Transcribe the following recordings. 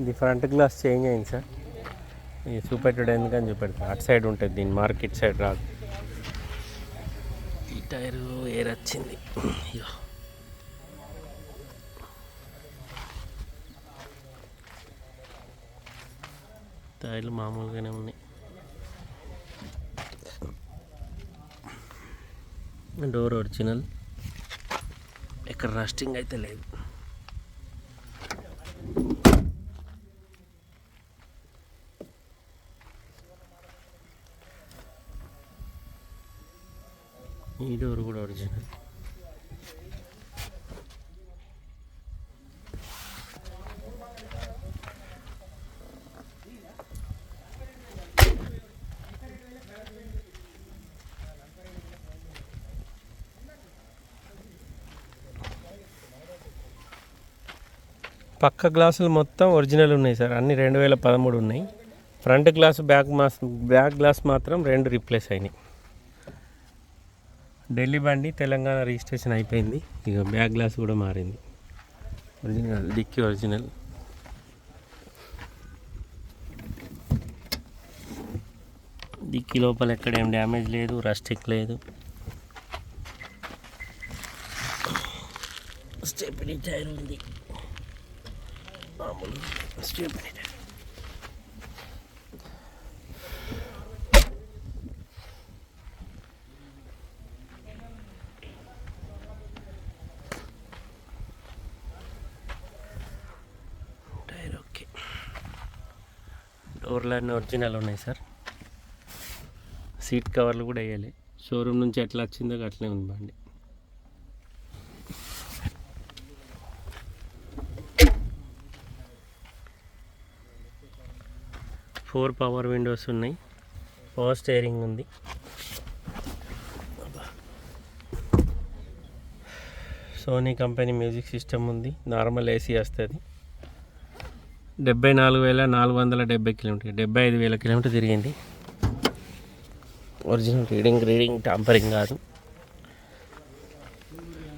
ఇది front glass change అయింది sir. ఇది చూపెట్టడం ఎందుకని చూపెడతా. అటు సైడ్ ఉంటుంది దీని మార్కెట్ సైడ్ రాదు. ఈ టైరు ఎయిర్ వచ్చింది అయ్యో టైర్లు మామూలుగానే ఉన్నాయి డోర్ ఒరిజినల్ ఇక్కడ రస్టింగ్ అయితే లేదు ఈ డోర్ కూడా ఒరిజినల్ పక్క గ్లాసులు మొత్తం ఒరిజినల్ ఉన్నాయి సార్. అన్ని రెండు వేల పదమూడు ఉన్నాయి. ఫ్రంట్ గ్లాస్ బ్యాక్ మాస్ బ్యాక్ గ్లాస్ మాత్రం రెండు రీప్లేస్ అయినాయి. ఢిల్లీ బండి తెలంగాణ రిజిస్ట్రేషన్ అయిపోయింది. ఇక బ్యాక్ గ్లాస్ కూడా మారింది. Original dicky original. డిక్కీ లోపల ఎక్కడ ఏం డ్యామేజ్ లేదు రస్టిక్ లేదు. స్టెపినీ టైర్ ఉంది. మామూలు టైర్ ఓకే డోర్లు అన్నీ ఒరిజినల్ ఉన్నాయి సార్ సీట్ కవర్లు కూడా వేయాలి. షోరూమ్ నుంచి ఎట్లా వచ్చిందో అట్లే ఉంది బండి. ఫోర్ పవర్ విండోస్ ఉన్నాయి. పవర్ స్టేరింగ్ ఉంది. సోనీ కంపెనీ మ్యూజిక్ సిస్టమ్ ఉంది. నార్మల్ ఏసీ వస్తుంది. డెబ్బై నాలుగు వేల నాలుగు వందల డెబ్బై కిలోమీటర్ డెబ్బై ఐదు వేల కిలోమీటర్ తిరిగింది. ఒరిజినల్ రీడింగ్ రీడింగ్ టాంపరింగ్ కాదు.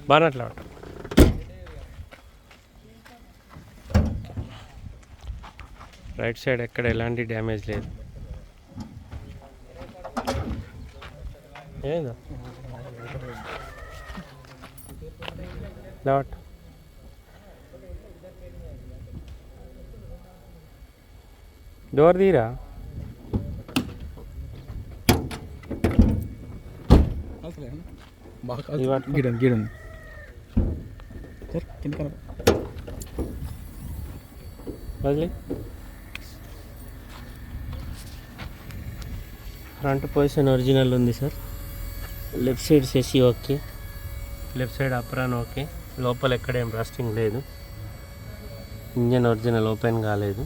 బాగా అట్లా రైట్ సైడ్ ఎక్కడ ఎలాంటి డ్యామేజ్ లేదు. ఏందా? లాట్ డోర్ తీరా? బాగా ఇది పట్టుకో. గిడండి గిడండి సార్ కింద కనప వదిలే. ఫ్రంట్ పొజిషన్ ఒరిజినల్ ఉంది sir. Left side సెసి okay. Left side apron okay. లోపల ఎక్కడేం రాస్టింగ్ లేదు. ఇంజన్ ఒరిజినల్ ఓపెన్ కాలేదు.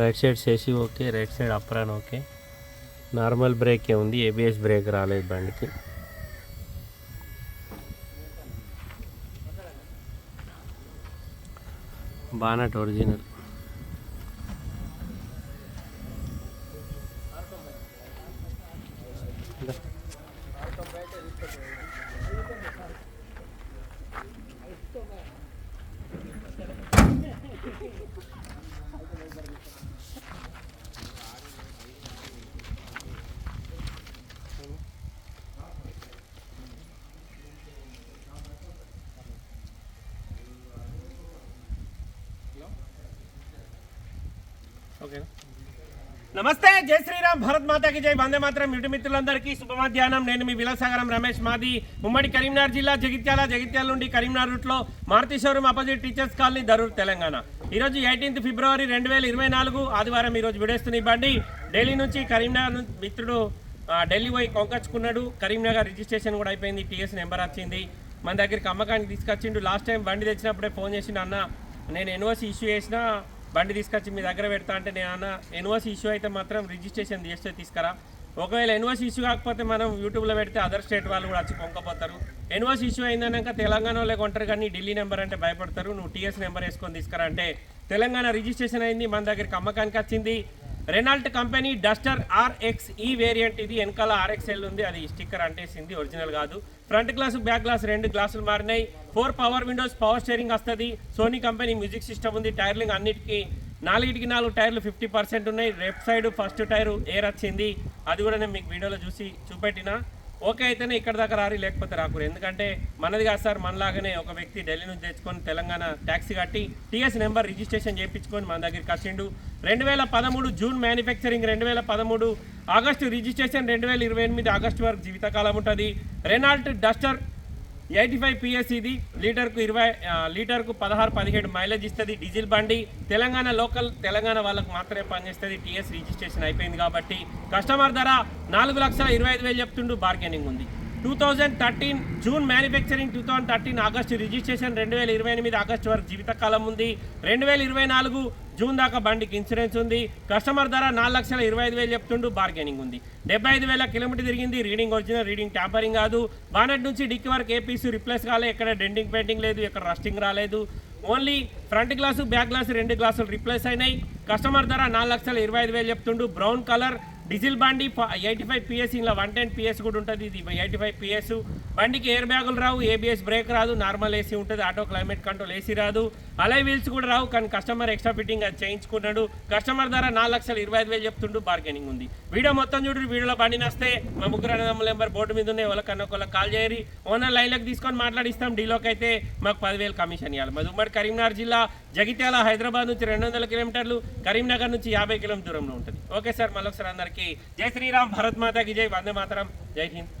Right side సెసి okay. Right side apron okay. Normal బ్రేకే ఉంది ఏబిఎస్ బ్రేక్ రాలేదు బండికి. Bonnet original. Okay. నమస్తే జై శ్రీరామ్ భారత్ మాతాకి జై. వందే మాత్రం ఇటు మిత్రులందరికీ శుభ మధ్యాహ్నం నేను మీ విలాసాగరం రమేష్ మాది. ఉమ్మడి కరీంనగర్ జిల్లా జగిత్యాల జగిత్యాల నుండి కరీంనగర్ రూట్లో Maruti showroom opposite teachers colony Dharur Telangana. ఈరోజు ఎయిటీన్త్ ఫిబ్రవరి రెండు వేల ఇరవై నాలుగు ఆదివారం ఈరోజు విడేస్తున్న బండి. ఢిల్లీ నుంచి కరీంనగర్ మిత్రుడు ఢిల్లీ పోయి కొంకొచ్చుకున్నాడు కరీంనగర్ రిజిస్ట్రేషన్ కూడా అయిపోయింది టీఎస్ నెంబర్ వచ్చింది. మన దగ్గరికి అమ్మకానికి తీసుకొచ్చిండు. లాస్ట్ టైం బండి తెచ్చినప్పుడే ఫోన్ చేసిండు అన్న నేను ఎన్ఓసి ఇష్యూ చేసిన బండి తీసుకొచ్చి మీ దగ్గర పెడతా అంటే నేను అన్న ఎన్ఓసి ఇష్యూ అయితే మాత్రం రిజిస్ట్రేషన్ చేస్తే తీసుకురా. ఒకవేళ ఎన్ఓసి ఇష్యూ కాకపోతే మనం యూట్యూబ్లో పెడితే అదర్ స్టేట్ వాళ్ళు కూడా వచ్చి కొంకపోతారు ఎన్ఓసి ఇష్యూ అయిందన్నాక తెలంగాణ కొంటారు కానీ ఢిల్లీ నెంబర్ అంటే భయపడతారు. నువ్వు టీఎస్ నెంబర్ వేసుకొని తీసుకురా అంటే తెలంగాణ రిజిస్ట్రేషన్ అయింది మన దగ్గరికి అమ్మకానికి వచ్చింది. Renault company Duster RX E variant ఇది. వెనకాల ఆర్ఎక్స్ఎల్ ఉంది. అది స్టిక్కర్ అంటేసింది ఒరిజినల్ కాదు. ఫ్రంట్ గ్లాస్ బ్యాక్ గ్లాస్ రెండు గ్లాసులు మారినాయి. Four power windows power steering వస్తుంది. సోనీ కంపెనీ మ్యూజిక్ సిస్టమ్ ఉంది. టైర్లింగ్ అన్నిటికీ నాలుగిటికి నాలుగు టైర్లు ఫిఫ్టీ పర్సెంట్ ఉన్నాయి. Left side first tyre air వచ్చింది. అది కూడా నేను మీకు వీడియోలో చూసి చూపెట్టిన. ఓకే అయితేనే ఇక్కడ దాకా రారి లేకపోతే రాకూరు. ఎందుకంటే మనది కాదు సార్ మనలాగానే ఒక వ్యక్తి ఢిల్లీ నుంచి తెచ్చుకొని తెలంగాణ ట్యాక్సీ కట్టి టీఎస్ నెంబర్ రిజిస్ట్రేషన్ చేయించుకొని మన దగ్గరికి వచ్చిండు. రెండు వేల పదమూడు జూన్ మ్యానుఫ్యాక్చరింగ్ రెండు వేల పదమూడు ఆగస్టు రిజిస్ట్రేషన్ రెండు వేల ఇరవై ఎనిమిది ఆగస్టు వరకు జీవితకాలం ఉంటుంది. Renault Duster eighty five PS ఇది. లీటర్కు ఇరవై లీటర్కు పదహారు పదిహేడు మైలేజ్ ఇస్తుంది డీజిల్ బండి. తెలంగాణ లోకల్ తెలంగాణ వాళ్ళకు మాత్రమే పనిచేస్తుంది. టీఎస్ రిజిస్ట్రేషన్ అయిపోయింది కాబట్టి కస్టమర్ ధర నాలుగు లక్షల ఇరవై ఐదు వేలు చెప్తుండు. బార్గెనింగ్ ఉంది. Two thousand thirteen June manufacturing two thousand thirteen August registration రెండు వేల ఇరవై ఎనిమిది ఆగస్టు వరకు జీవితకాలం ఉంది. రెండు వేల ఇరవై నాలుగు జూన్ దాకా బండికి ఇన్సూరెన్స్ ఉంది. కస్టమర్ ధర నాలుగు లక్షల ఇరవై ఐదు వేలు చెప్తుండు బార్గెనింగ్ ఉంది. డెబ్బై ఐదు వేల కిలోమీటర్ తిరిగింది రీడింగ్ ఒరిజినల్ రీడింగ్ ట్యాంపరింగ్ కాదు. బానెట్ నుంచి డిక్కి వరకు ఏ పీసు రిప్లేస్ కాలే ఎక్కడ డెంటింగ్ పెయింటింగ్ లేదు ఎక్కడ రస్టింగ్ రాలేదు. Only front glass back glass రెండు గ్లాసులు రిప్లేస్ అయినాయి. కస్టమర్ ధర నాలుగు లక్షల ఇరవై ఐదు వేలు చెప్తుండు. బ్రౌన్ కలర్ డీజిల్ బండి ఎయిటీ ఫైవ్ పిఎస్ ఇలా వన్ టెన్ పిఎస్ కూడా ఉంటుంది. ఇది ఎయిటీ ఫైవ్ పిఎస్ బండికి ఎయిర్ బ్యాగులు రావు ఏబిఎస్ బ్రేక్ రాదు నార్మల్ ఏసీ ఉంటుంది ఆటో క్లైమేట్ కంట్రోల్ ఏసీ రాదు. అలై వీల్స్ కూడా రావు కానీ కస్టమర్ ఎక్స్ట్రా ఫిట్టింగ్ అది చేయించుకున్నాడు కస్టమర్ ధర నాలుగు లక్షలు ఇరవై ఐదు వేలు చెప్తుండు బార్గెనింగ్ ఉంది. వీడియో మొత్తం చూడండి వీడియోలో బండి నస్తే మా ముగ్గురు అన్నదమ్ముల నెంబర్ బోర్డు మీద ఉన్నాయి వాళ్ళకన్నా ఒకళ్ళకి కాల్ చేయరి. ఓనర్ లైన్లోకి తీసుకొని మాట్లాడిస్తాం డీలోకి అయితే మాకు పదివేలు కమిషన్ ఇవ్వాలి మాది ఉమ్మడి కరీంనగర్ జిల్లా జగిత్యాల హైదరాబాద్ నుంచి రెండు వందల కిలోమీటర్లు కరీంనగర్ నుంచి యాభై కిలోమీటర్ దూరంలో ఉంటుంది. ఓకే సార్ మళ్ళొకసారి అందరికీ జై శ్రీరామ్ భరత్ మాతాకి జై వందే మాతరం జై హింద్.